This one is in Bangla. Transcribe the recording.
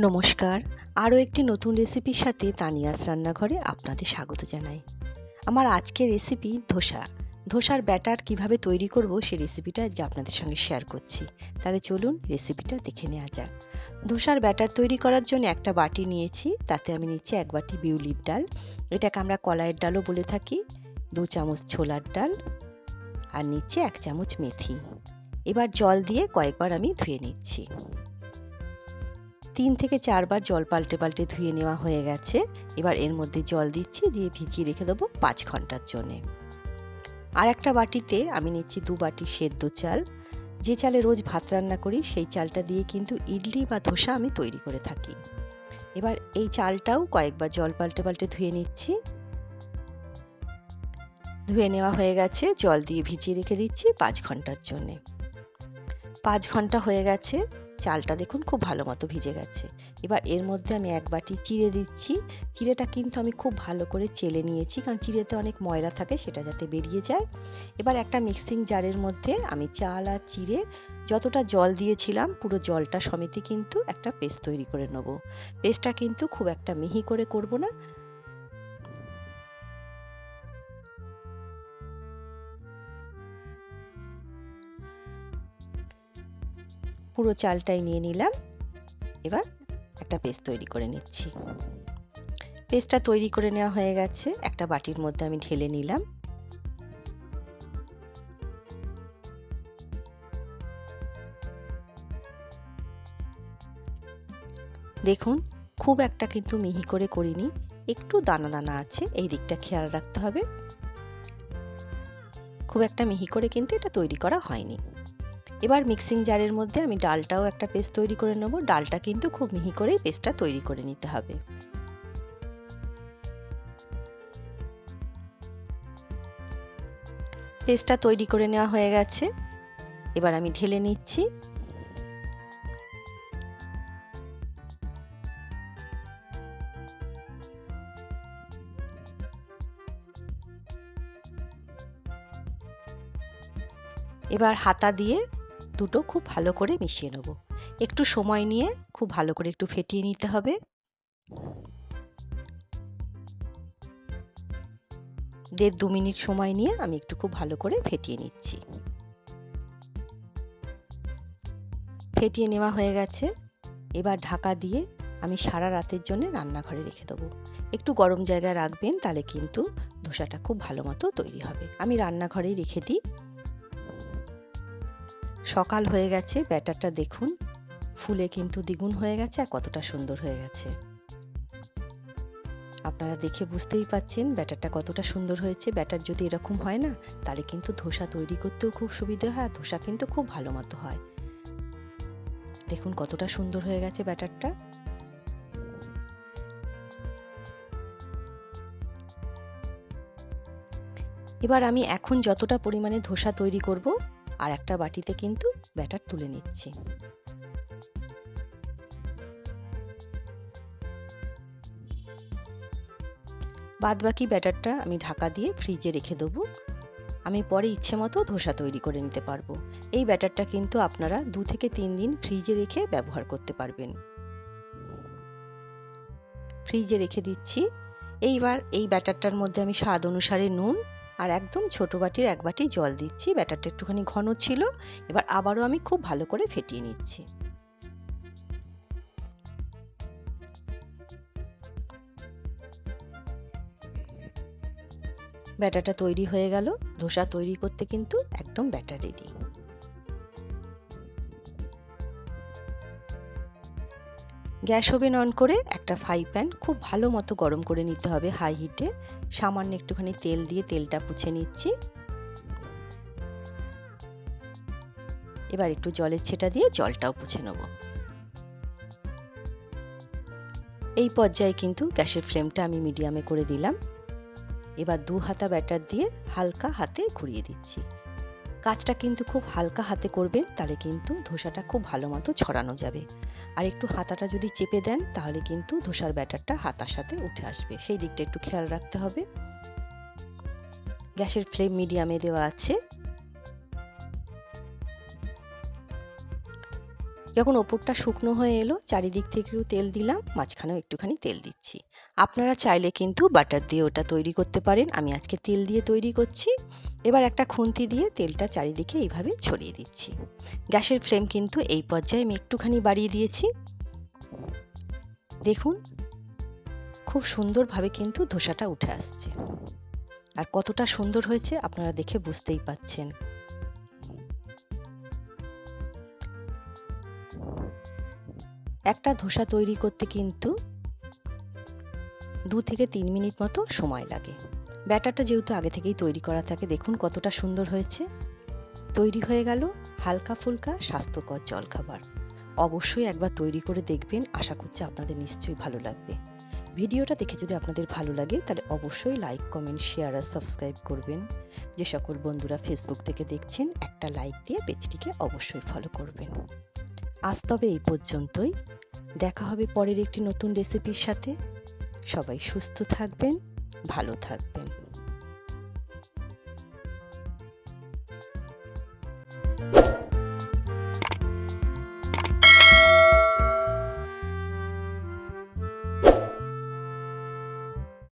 নমস্কার। আরও একটি নতুন রেসিপির সাথে তানিয়াস রান্নাঘরে আপনাদের স্বাগত জানাই। আমার আজকের রেসিপি ধোসা। ধোসার ব্যাটার কীভাবে তৈরি করব সেই রেসিপিটা আজকে আপনাদের সঙ্গে শেয়ার করছি। তাহলে চলুন রেসিপিটা দেখে নেওয়া যাক। ধোসার ব্যাটার তৈরি করার জন্য একটা বাটি নিয়েছি, তাতে আমি নিচ্ছি এক বাটি বিউলির ডাল। এটাকে আমরা কলাইয়ের ডালও বলে থাকি, দু চামচ ছোলার ডাল আর নিচ্ছে এক চামচ মেথি। এবার জল দিয়ে কয়েকবার আমি ধুয়ে নিচ্ছি। তিন থেকে চারবার জল পাল্টে পাল্টে ধুয়ে নেওয়া হয়ে গেছে। এবার এর মধ্যে জল দিচ্ছি, দিয়ে ভিজিয়ে রেখে দেবো পাঁচ ঘণ্টার জন্যে। আর একটা বাটিতে আমি নিচ্ছি দু বাটি সেদ্ধ চাল। যে চালে রোজ ভাত রান্না করি, সেই চালটা দিয়ে কিন্তু ইডলি বা ধোসা আমি তৈরি করে থাকি। এবার এই চালটাও কয়েকবার জল পাল্টে পাল্টে ধুয়ে নিচ্ছি। ধুয়ে নেওয়া হয়ে গেছে, জল দিয়ে ভিজিয়ে রেখে দিচ্ছি পাঁচ ঘণ্টার জন্যে। পাঁচ ঘণ্টা হয়ে গেছে। চালটা দেখুন খুব ভালো মতো ভিজে গেছে। এবার এর মধ্যে আমি এক বাটি চিড়ে দিচ্ছি। চিড়েটা কিন্তু আমি খুব ভালো করে চেলে নিয়েছি, কারণ চিড়েতে অনেক ময়লা থাকে সেটা যাতে বেরিয়ে যায়। এবার একটা মিক্সিং জারের মধ্যে আমি চাল আর চিড়ে যতটা জল দিয়েছিলাম, পুরো জলটা সমেতে কিন্তু একটা পেস্ট তৈরি করে নেব। পেস্টটা কিন্তু খুব একটা মিহি করে করব না। পুরো চালটাই নিয়ে নিলাম। এবার একটা পেস্ট তৈরি করে নিচ্ছি। পেস্টটা তৈরি করে নেওয়া হয়ে গেছে। একটা বাটির মধ্যে আমি ঢেলে নিলাম। দেখুন, খুব একটা কিন্তু মিহি করে করিনি। একটু দানা দানা আছে, এই দিকটা খেয়াল রাখতে হবে। খুব একটা মিহি করে কিন্তু এটা তৈরি করা হয়নি। এবার মিক্সিং জারের মধ্যে আমি ডালটাও একটা পেস্ট তৈরি করে নেব। ডালটা কিন্তু খুব মিহি করেই পেস্টটা তৈরি করে নিতে হবে। পেস্টটা তৈরি করে নেওয়া হয়ে গেছে। এবার আমি ঢেলে নিচ্ছি। এবার হাতা দিয়ে দুটো খুব ভালো করে মিশিয়ে নেব। একটু সময় নিয়ে খুব ভালো করে একটু ফেটিয়ে নিতে হবে। দেড় দু মিনিট সময় নিয়ে আমি একটু খুব ভালো করে ফেটিয়ে নিচ্ছি। ফেটিয়ে নেওয়া হয়ে গেছে। এবার ঢাকা দিয়ে আমি সারা রাতের জন্য রান্নাঘরে রেখে দেবো। একটু গরম জায়গায় রাখবেন তাহলে কিন্তু ধোসাটা খুব ভালো মতো তৈরি হবে। আমি রান্নাঘরেই রেখে দিই। সকাল হয়ে গেছে, ব্যাটারটা দেখুন। ফুলে কিন্তু দ্বিগুণ হয়ে গেছে আর কতটা সুন্দর হয়ে গেছে। আপনারা দেখে বুঝতেই পাচ্ছেন ব্যাটারটা কতটা সুন্দর হয়েছে। ব্যাটার যদি এরকম হয় না, তাহলে কিন্তু ধোসা তৈরি করতেও খুব সুবিধা হয় ধোসা কিন্তু খুব ভালো মতো হয়। দেখুন কতটা সুন্দর হয়ে গেছে ব্যাটারটা। এবার আমি এখন যতটা পরিমাণে ধোসা তৈরি করব আর একটা বাটিতে কিন্তু ব্যাটার তুলে নিচ্ছি। বাদ বাকি ব্যাটারটা আমি ঢাকা দিয়ে ফ্রিজে রেখে দেবো। আমি পরে ইচ্ছে মতো ধোসা তৈরি করে নিতে পারব। এই ব্যাটারটা কিন্তু আপনারা দু থেকে তিন দিন ফ্রিজে রেখে ব্যবহার করতে পারবেন। ফ্রিজে রেখে দিচ্ছি। এইবার এই ব্যাটারটার মধ্যে আমি স্বাদ অনুসারে নুন আর একদম ছোট বাটির এক বাটি জল দিচ্ছি, ব্যাটারটা একটুখানি ঘন ছিল, এবার আবারও আমি খুব ভালো করে ফেটিয়ে নিচ্ছি। ব্যাটারটা তৈরি হয়ে গেল, ধোসা তৈরি করতে কিন্তু একদম batter ready gas oven on করে একটা ফ্রাই প্যান খুব ভালো মতো গরম করে নিতে হবে হাই হিটে। সামান্য একটুখানি তেল দিয়ে তেলটা পুছে নিচ্ছি। এবার একটু জলের ছেটা দিয়ে জলটাও পুছে নেব। এই পর্যায়ে কিন্তু গ্যাসের ফ্লেমটা আমি মিডিয়ামে করে দিলাম। এবার দু হাতা ব্যাটার দিয়ে হালকা হাতে ঘুরিয়ে দিচ্ছি। কাজটা কিন্তু খুব হালকা হাতে করবেন, তাহলে কিন্তু ধোসাটা খুব ভালো মতো ছড়ানো যাবে। আর একটু হাতাটা যদি চেপে দেন, তাহলে কিন্তু ধোসার ব্যাটারটা হাতার সাথে উঠে আসবে। সেই দিকটা একটু খেয়াল রাখতে হবে। গ্যাসের ফ্লেম মিডিয়ামে দেওয়া আছে। যখন ওপরটা শুকনো হয়ে এলো, চারিদিক থেকে একটু তেল দিলাম, মাঝখানেও একটুখানি তেল দিচ্ছি। আপনারা চাইলে কিন্তু বাটার দিয়ে ওটা তৈরি করতে পারেন। আমি আজকে তেল দিয়ে তৈরি করছি। এবার একটা খুন্তি দিয়ে তেলটা চারিদিকে এইভাবে ছড়িয়ে দিচ্ছি। গ্যাসের ফ্লেম কিন্তু এই পর্যায়ে আমি একটুখানি বাড়িয়ে দিয়েছি। দেখুন, খুব সুন্দরভাবে কিন্তু ধোসাটা উঠে আসছে। আর কতটা সুন্দর হয়েছে আপনারা দেখে বুঝতেই পাচ্ছেন। একটা ধোসা তৈরি করতে কিন্তু দু থেকে তিন মিনিট মতো সময় লাগে। ব্যাটারটা যেহেতু আগে থেকেই তৈরি করা থাকে, দেখুন কতটা সুন্দর হয়েছে। তৈরি হয়ে গেল হালকা ফুলকা স্বাস্থ্যকর জলখাবার। অবশ্যই একবার তৈরি করে দেখবেন, আশা করছি আপনাদের নিশ্চয়ই ভালো লাগবে। ভিডিওটা দেখে যদি আপনাদের ভালো লাগে, তাহলে অবশ্যই লাইক, কমেন্ট, শেয়ার আর সাবস্ক্রাইব করবেন। যে সকল বন্ধুরা ফেসবুক থেকে দেখছেন, একটা লাইক দিয়ে পেজটিকে অবশ্যই ফলো করবেন। আজ তবে এই পর্যন্তই। দেখা হবে পরের একটি নতুন রেসিপির সাথে। সবাই সুস্থ থাকবেন, ভালো থাকবেন।